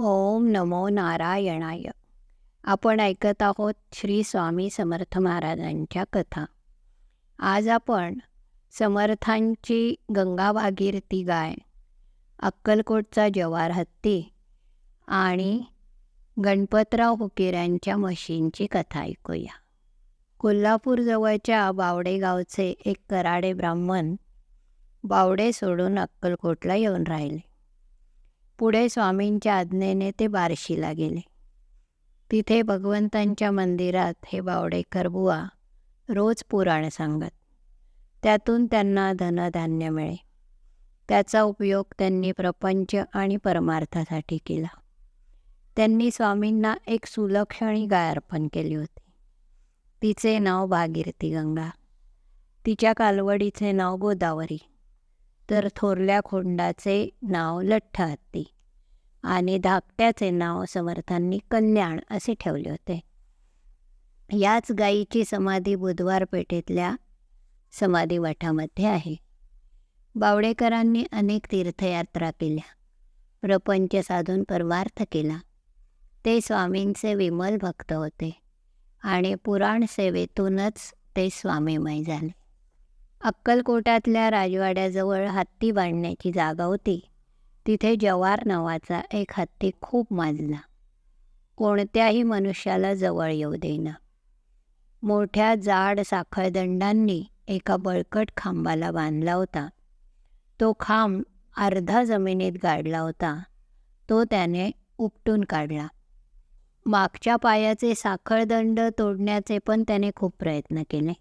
ओम नमो नारायणाय. आपण ऐकत आहोत श्री स्वामी समर्थ महाराजांच्या कथा. आज आपण समर्थांची गंगा भागीरथी गाय अक्कलकोटचा जवार हत्ती आणि गणपतराव हुकेऱ्यांच्या म्हशींची कथा ऐकूया. कोल्हापूरजवळच्या बावडे गावचे एक कराडे ब्राह्मण बावडे सोडून अक्कलकोटला येऊन राहिले. पुढे स्वामींच्या आज्ञेने ते बार्शीला गेले. तिथे भगवंतांच्या मंदिरात हे बावडेकर बुवा रोज पुराण सांगत. त्यातून त्यांना धनधान्य मिळे. त्याचा उपयोग त्यांनी प्रपंच आणि परमार्थासाठी केला. त्यांनी स्वामींना एक सुलक्षणी गाय अर्पण केली होती. तिचे नाव भागीरथी गंगा. तिच्या कालवडीचे नाव गोदावरी. तर थोरल्या खोंडाचे नाव लठ्ठ हत्ती आणि धाकट्याचे नाव समर्थांनी कल्याण असे ठेवले होते. याच गायीची समाधी बुधवार पेठेतल्या समाधी वाठामध्ये आहे. बावडेकरांनी अनेक तीर्थयात्रा केल्या प्रपंच साधून परमार्थ केला. ते स्वामींचे विमल भक्त होते आणि पुराण सेवेतूनच ते स्वामीमय झाले. अक्कलकोटातल्या राजवाड्याजवळ हत्ती बांधण्याची जागा होती. तिथे जवार नावाचा एक हत्ती खूप माजला. कोणत्याही मनुष्याला जवळ येऊ देईना. मोठ्या जाड साखळदंडांनी एका बळकट खांबाला बांधला होता. तो खांब अर्धा जमिनीत गाडला होता. तो त्याने उपटून काढला. मागच्या पायाचे साखळदंड तोडण्याचे पण त्याने खूप प्रयत्न केले.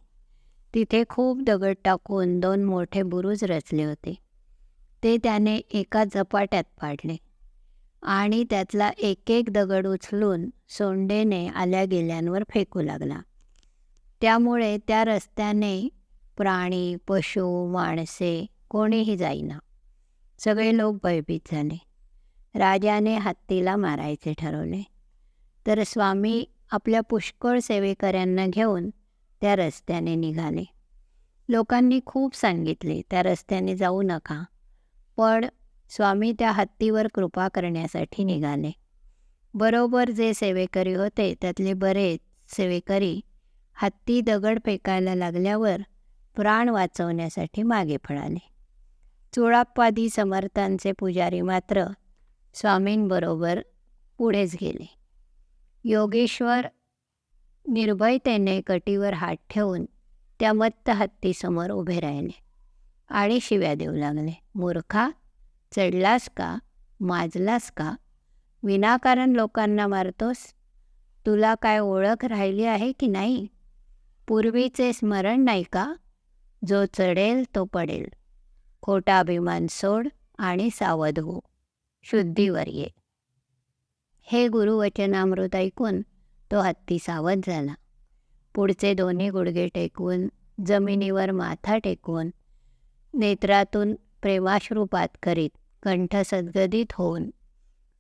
तिथे खूप दगड टाकून दोन मोठे बुरुज रचले होते. ते त्याने एका झपाट्यात पाडले आणि त्यातला एक एक दगड उचलून सोंडेने आल्या गेल्यांवर फेकू लागला. त्यामुळे त्या रस्त्याने प्राणी पशु माणसे कोणीही जाईना. सगळे लोक भयभीत झाले. राजाने हत्तीला मारायचे ठरवले. तर स्वामी आपल्या पुष्कळ सेवेकऱ्यांना घेऊन त्या रस्त्याने निघाले. लोकांनी खूप सांगितले त्या रस्त्याने जाऊ नका. पण स्वामी त्या हत्तीवर कृपा करण्यासाठी निघाले. बरोबर जे सेवेकरी होते त्यातले बरेच सेवेकरी हत्ती दगड फेकायला लागल्यावर प्राण वाचवण्यासाठी मागे पळाले. चुळाप्पादी समर्थांचे पुजारी मात्र स्वामींबरोबर पुढेच गेले. योगेश्वर निर्भयतेने कटीवर हात ठेवून त्या मत्त हत्तीसमोर उभे राहिले. आणि शिव्या देऊ लागले. मूर्खा चढलास का? माजलास का? विनाकारण लोकांना मारतोस? तुला काय ओळख राहिली आहे की नाही? पूर्वीचे स्मरण नाही का? जो चढेल तो पडेल. खोटा अभिमान सोड आणि सावध हो. शुद्धीवर ये. हे गुरुवचनामृत ऐकून तो हत्ती सावध झाला. पुढचे दोन्ही गुडघे टेकवून जमिनीवर माथा टेकवून नेत्रातून प्रेमाश्रुपात करीत कंठ सद्गदित होऊन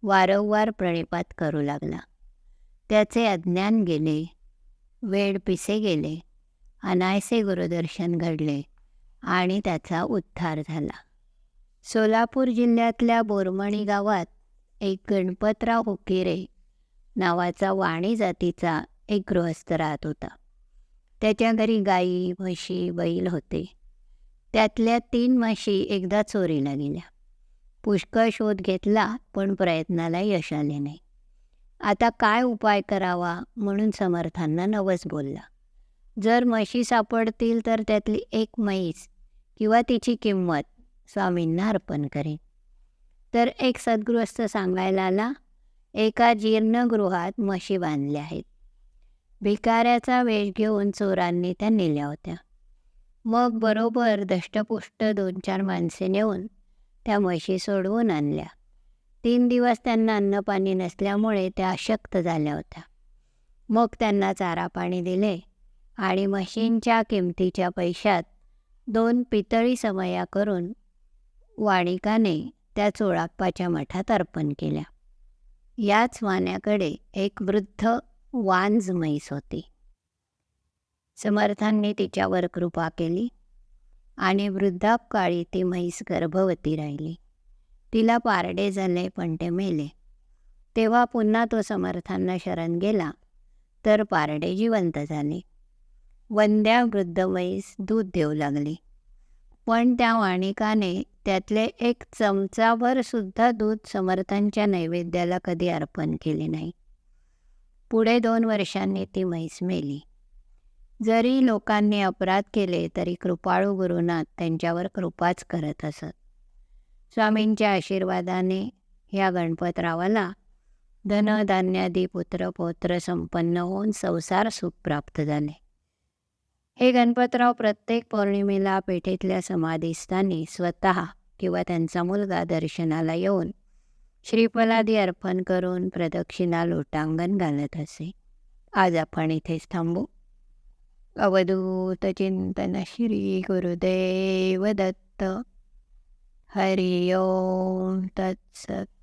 वारंवार प्रणिपात करू लागला. त्याचे अज्ञान गेले वेळ पिसे गेले अनायसे गुरुदर्शन घडले आणि त्याचा उद्धार झाला. सोलापूर जिल्ह्यातल्या बोरमणी गावात एक गणपतराव हुकिरे नावाचा वाणी जातीचा एक गृहस्थ राहत होता. त्याच्या घरी गाई म्हशी बैल होते. त्यातल्या तीन म्हशी एकदा चोरीला गेल्या. पुष्कळ शोध घेतला पण प्रयत्नाला यश आले नाही. आता काय उपाय करावा म्हणून समर्थांना नवस बोलला. जर म्हशी सापडतील तर त्यातली एक म्हैस किंवा तिची किंमत स्वामींना अर्पण करेन. तर एक सद्गृहस्थ सांगायला आला एका जीर्णगृहात म्हशी बांधल्या आहेत. भिकाऱ्याचा वेश घेऊन चोरांनी त्या नेल्या होत्या. मग बरोबर दष्टपुष्ट दोन चार माणसे नेऊन त्या म्हशी सोडवून आणल्या. तीन दिवस त्यांना अन्नपाणी नसल्यामुळे त्या अशक्त झाल्या होत्या. मग त्यांना चारा पाणी दिले आणि म्हशींच्या किमतीच्या पैशात दोन पितळी समया करून वाणिकाने त्या चोळाप्पाच्या मठात अर्पण केल्या. याच वाण्याकडे एक वृद्ध वांज म्हैस होती. समर्थांनी तिच्यावर कृपा केली आणि वृद्धापकाळी ती म्हैस गर्भवती राहिली. तिला पारडे झाले पण ते मेले. तेव्हा पुन्हा तो समर्थांना शरण गेला तर पारडे जिवंत झाले. वंद्या वृद्ध म्हैस दूध देऊ लागली. पण त्या वाणिकाने त्यातले एक चमचाभर सुद्धा दूध समर्थांच्या नैवेद्याला कधी अर्पण केले नाही. पुढे दोन वर्षांनी ती म्हैस मेली. जरी लोकांनी अपराध केले तरी कृपाळू गुरुनाथ त्यांच्यावर कृपाच करत असत. स्वामींच्या आशीर्वादाने ह्या गणपतरावाला धनधान्यादी पुत्र पौत्र संपन्न होऊन संसार सुख प्राप्त झाले. हे गणपतराव प्रत्येक पौर्णिमेला पेठेतल्या समाधीस्थानी स्वतः किंवा त्यांचा मुलगा दर्शनाला येऊन श्रीफलादी अर्पण करून प्रदक्षिणा लोटांगण घालत असे. आज आपण इथेच थांबू. अवधूत चिंतन श्री गुरुदेव दत्त. हरि ओम तत्सत.